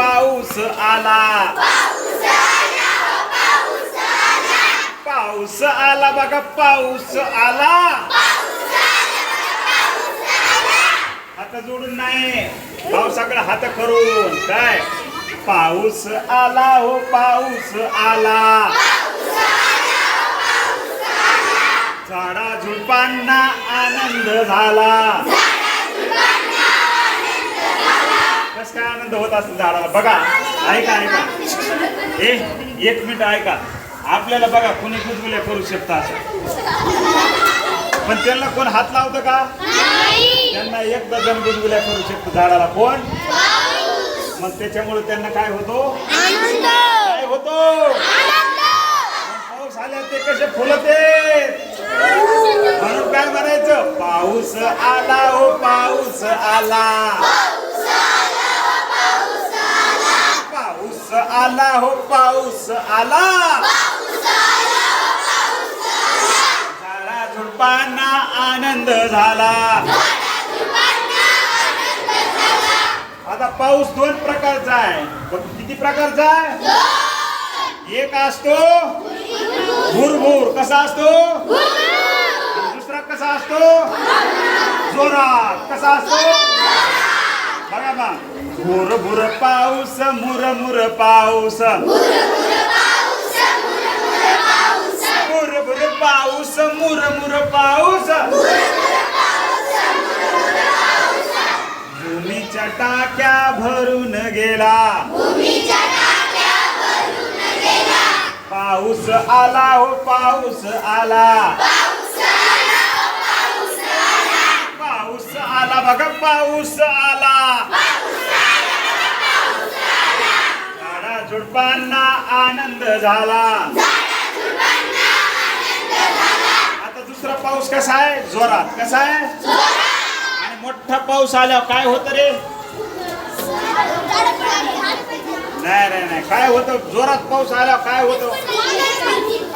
पाऊस आला. पाऊस आला बघा पाऊस आला. हात जोडून नाही. पावसाकडे हात करून. काय? पाऊस आला हो पाऊस आला. झाडा झुडपांना आनंद झाला. कस काय आनंद होत असेल झाडाला. बघा ऐका ऐका. ए एक मिनिट ऐका. आपल्याला बघा कोणी गुदगुल्या करू शकता असं. पण त्यांना कोण हात लावतं का? त्यांना एक डझन गुदगुल्या करू शकतो झाडाला. कोण? मग त्याच्यामुळे त्यांना काय होतो? काय होतो? पाऊस आल्या ते कसे फुलते म्हणून काय म्हणायचं? पाऊस आला हो पाऊस आला पाऊस आला हो पाऊस आला. झाडा झुडपांना आनंद झाला. आता पाऊस दोन प्रकारचा आहे. किती प्रकारचा आहे? एक असतो भुरभुर कसा असतो? दुसरा कसा असतो? जोरात कसा असतो? भुर भुर पाऊस मुर मुर पाऊस. मुर मुर पाऊस मुर मुर पाऊस. भूमीच्या टाक्या भरून गेला. पाऊस आला हो पाऊस आला. पाऊस आला बघा पाऊस आला. झाडा झुडपांना आनंद झाला. आता दुसरा पाऊस कसा आहे? जोरात. कसा आहे? आणि मोठा पाऊस आल्यावर काय होत रे? नाही नाही नाही. काय होतं? जोरात पाऊस आल्यावर काय होतं?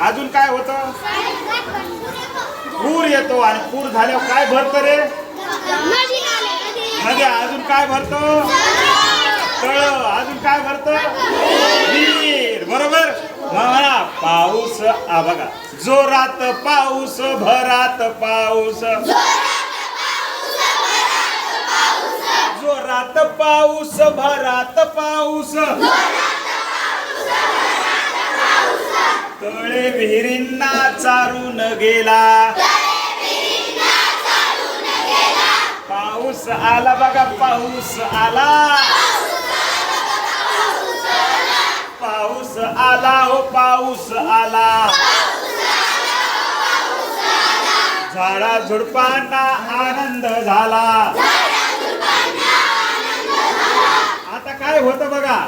अजून काय होतं? पूर येतो आणि पूर झाल्यावर काय भरतं रे? मध्ये अजून काय भरतो? तळ अजून काय भरतो? विहीर बरोबर? म्हणा पाऊस आ बघा. जोरात पाऊस भरात पाऊस. जोरात पाऊस भरात पाऊस. तळे विहिरींना चारून गेला. पाऊस आला बघा पाऊस आला. पाऊस आला हो पाऊस आला. झाडा झुडपांना आनंद झाला. आता काय होतं बघा?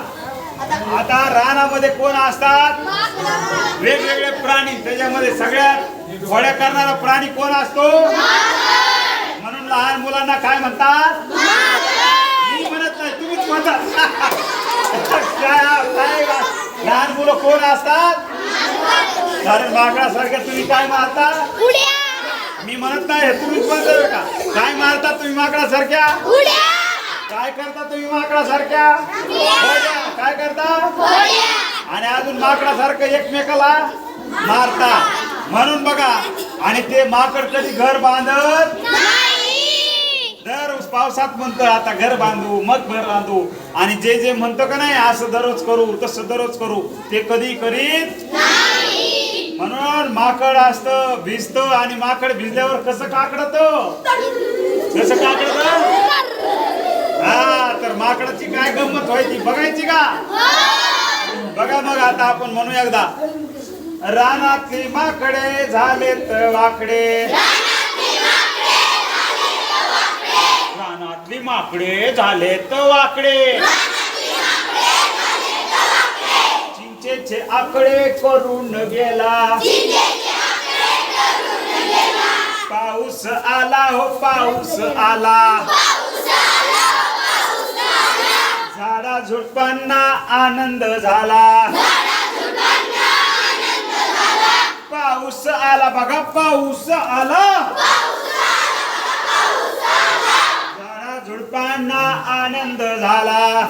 आता रानामध्ये कोण असतात? वेगवेगळे प्राणी त्याच्यामध्ये सगळ्यात घोड्या करणारा प्राणी कोण असतो? लहान मुलांना काय म्हणतात? मी म्हणत नाही तुम्हीच म्हणतात काय लहान मुलं कोण असतात? कारण माकडासारख्या तुम्ही काय मारता? मी म्हणत नाही हे तुम्हीच म्हणता का? काय मारता तुम्ही माकडासारख्या काय करता तुम्ही माकडासारख्या काय करता? आणि अजून माकडासारखं एकमेकाला मारता. म्हणून बघा आणि ते माकड कधी घर बांधत? दर पावसात म्हणतो आता घर बांधू मग घर बांधू. आणि जे जे म्हणतो का नाही असं दररोज करू तसं दररोज करू ते कधी करीत म्हणून माकड असतं भिजतं आणि माकड भिजल्यावर कसं काकडत? कसं काकडत? हा तर माकडाची काय गंमत व्हायची बघायची का? बघा मग आता आपण म्हणू एकदा. रानातली माकडे झालेत वाकडे. रानातली माकडे झालेत वाकडे. चिंचेचे आकडे करून गेला. पाऊस आला हो पाऊस आला. झाडा झुडपांना आनंद झाला. पाऊस आला बघा पाऊस आला. मुलांना आनंद झाला.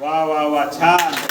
वा वा वा छान.